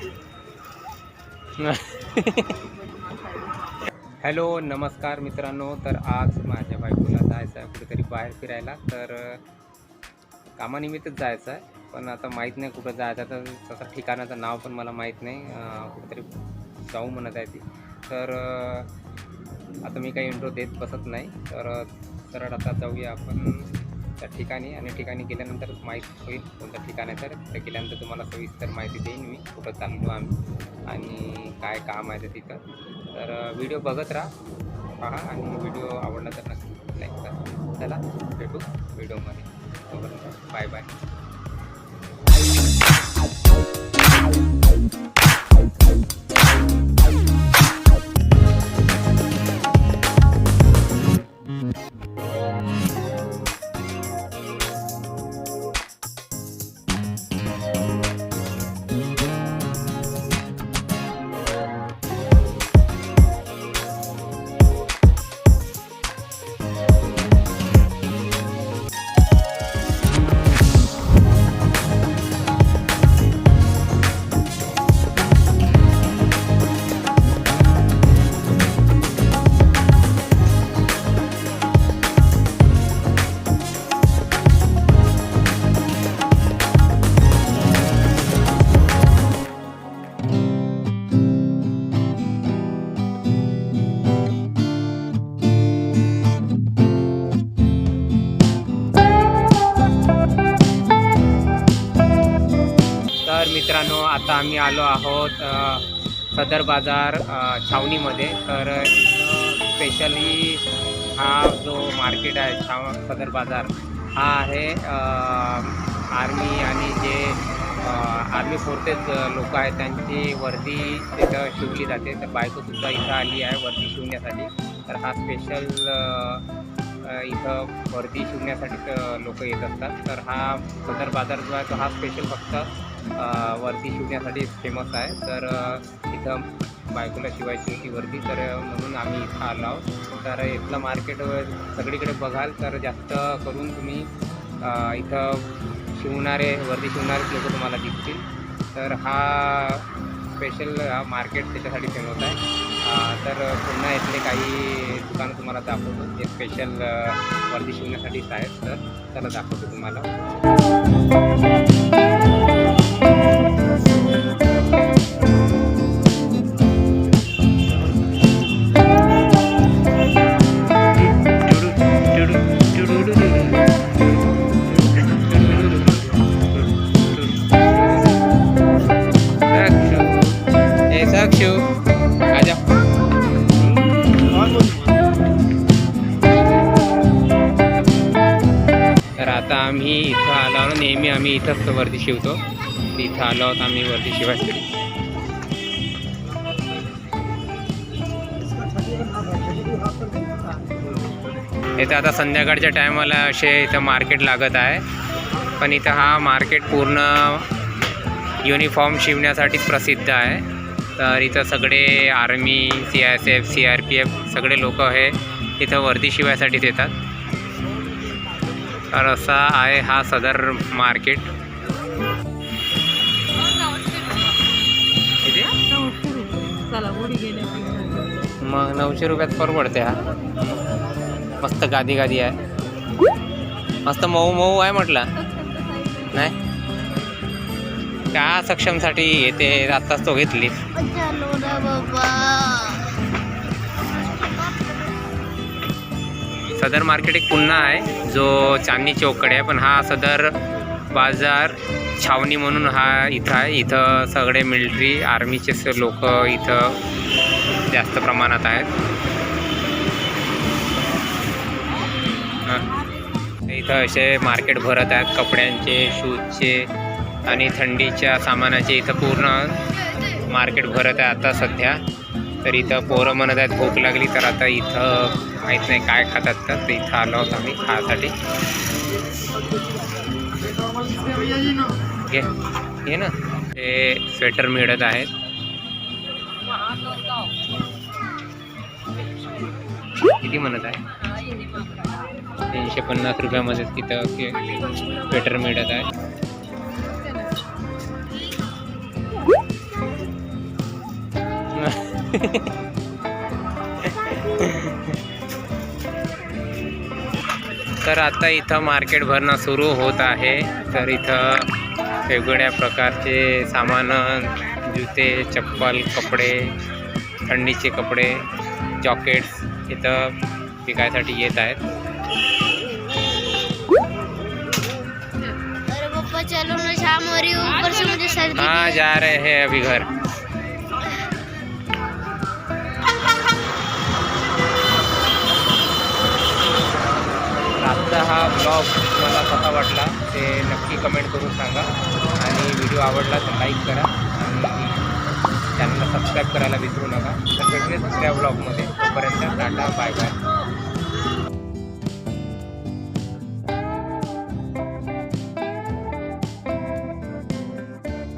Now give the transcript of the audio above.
Hello नमस्कार मित्रांनो. तर आज माझ्या बायकोला जायचं आहे कुठेतरी बाहेर फिरायला. तर कामानिमित्तच जायचं आहे. पण आता माहीत नाही कुठं जायचं तर तसं ठिकाणाचं नाव पण मला माहीत नाही. कुठेतरी जाऊ म्हणत आहे ती. तर आता मी काही इंट्रो देत बसत नाही. तर सरळ आता जाऊया आपण. त्या ठिकाणी आणि ठिकाणी गेल्यानंतर माहीत होईल कोणतं ठिकाण आहे तर तिथे गेल्यानंतर तुम्हाला सविस्तर माहिती देईन मी कुठं चाललो आम्ही आणि काय काम आहे ते तिथं. तर व्हिडिओ बघत राहा पहा आणि व्हिडिओ आवडला तर नक्की लाईक करा. चला भेटू व्हिडिओमध्ये. Bye bye. आता आम्ही आलो आहोत सदर बाजार छावणीमध्ये. तर स्पेशली हा जो मार्केट आहे छाव सदर बाजार हा आहे आर्मी आणि जे आर्मी फोर्सेस लोक आहेत त्यांची वर्दी तिथं शिवली जाते. तर बायकोसुद्धा इथं आली आहे वर्दी शिवण्यासाठी. तर हा स्पेशल इथं वर्दी शिवण्यासाठी लोक येत असतात. तर हा सदर बाजार जो आहे तो हा स्पेशल फक्त वरती शिवण्यासाठी फेमस आहे. तर इथं बायकोला शिवायची होती वरती. तर म्हणून आम्ही इथं आलो आहोत. तर इथलं मार्केट सगळीकडे बघाल तर जास्त करून तुम्ही इथं शिवणारे वरती शिवणारे लोक तुम्हाला दिसतील. तर हा स्पेशल हा मार्केट त्याच्यासाठी फेमस आहे. तर पुन्हा इथले काही दुकानं तुम्हाला दाखवतो. जे स्पेशल वर्दी शिवण्यासाठीच आहेत. तर त्याला दाखवतो तुम्हाला. तर आता आम्ही इथं आलो नेहमी आम्ही इथंच वरती शिवतो. इथं आलो आहोत आम्ही वरती शिवाजी इथं आता संध्याकाळच्या टायमाला असे इथं मार्केट लागत आहे. पण इथं हा मार्केट पूर्ण युनिफॉर्म शिवण्यासाठीच प्रसिद्ध आहे. तर इथं सगळे army C I S F C R P F सगळे लोक हे इथं वर्दी शिवायसाठीच येतात. तर असा आहे हा सदर मार्केट मग नऊशे रुपयात परवडते हा. मस्त गादी गादी आहे. मस्त मऊ मऊ आहे म्हटलं. नाही? का सक्षमसाठी येते? आत्ताच तो घेतली. सदर मार्केट एक पुन्हा आहे. जो चांदणी चौकडे आहे. पण हा सदर बाजार छावणी म्हणून हा इथं आहे. इथं सगळे मिलिटरी आर्मीचे लोक इथं जास्त प्रमाणात आहेत. हां. इथं असे मार्केट भरत आहेत. कपड्यांचे शूजचे आणि थंडीच्या सामानाचे इथं पूर्ण मार्केट भरत आहे आता सध्या. तर इथं पोरं म्हणत आहेत भूक लागली तर आता इथं माहीत नाही काय खातात. तर इथं आलो होतो आम्ही खायसाठी घे. घे ना. ते स्वेटर मिळत आहेत. किती म्हणत आहे? तीनशे पन्नास रुपयामध्ये तिथं स्वेटर मिळत आहे. तर आता इथं मार्केट भरणं सुरू होत आहे. तर इथं वेगवेगळ्या प्रकारचे सामान जुते चप्पल कपडे थंडीचे कपडे जॉकेट्स इथं विकायसाठी येत आहेत. हो है ऊपर से मुझे सर्दी भी। जा रहे हैं अभी घर. आजचा हा ब्लॉग तुम्हाला कसा वाटला ते नक्की कमेंट करून सांगा. आणि व्हिडिओ आवडला तर लाईक करा. चॅनलला सबस्क्राईब करायला विसरू नका. तर भेटूया दुसऱ्या ब्लॉगमध्ये तोपर्यंत टाटा बाय बाय.